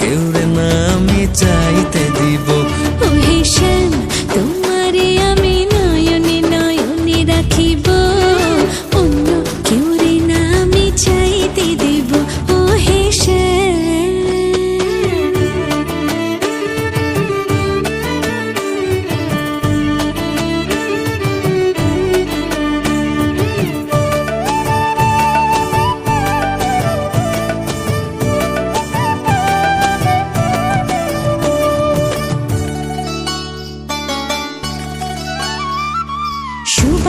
কেউ রে না আমি চাইতে দিব। ওহে শ্যাম তোমারে আমি নয়নে নয়নে রাখিব।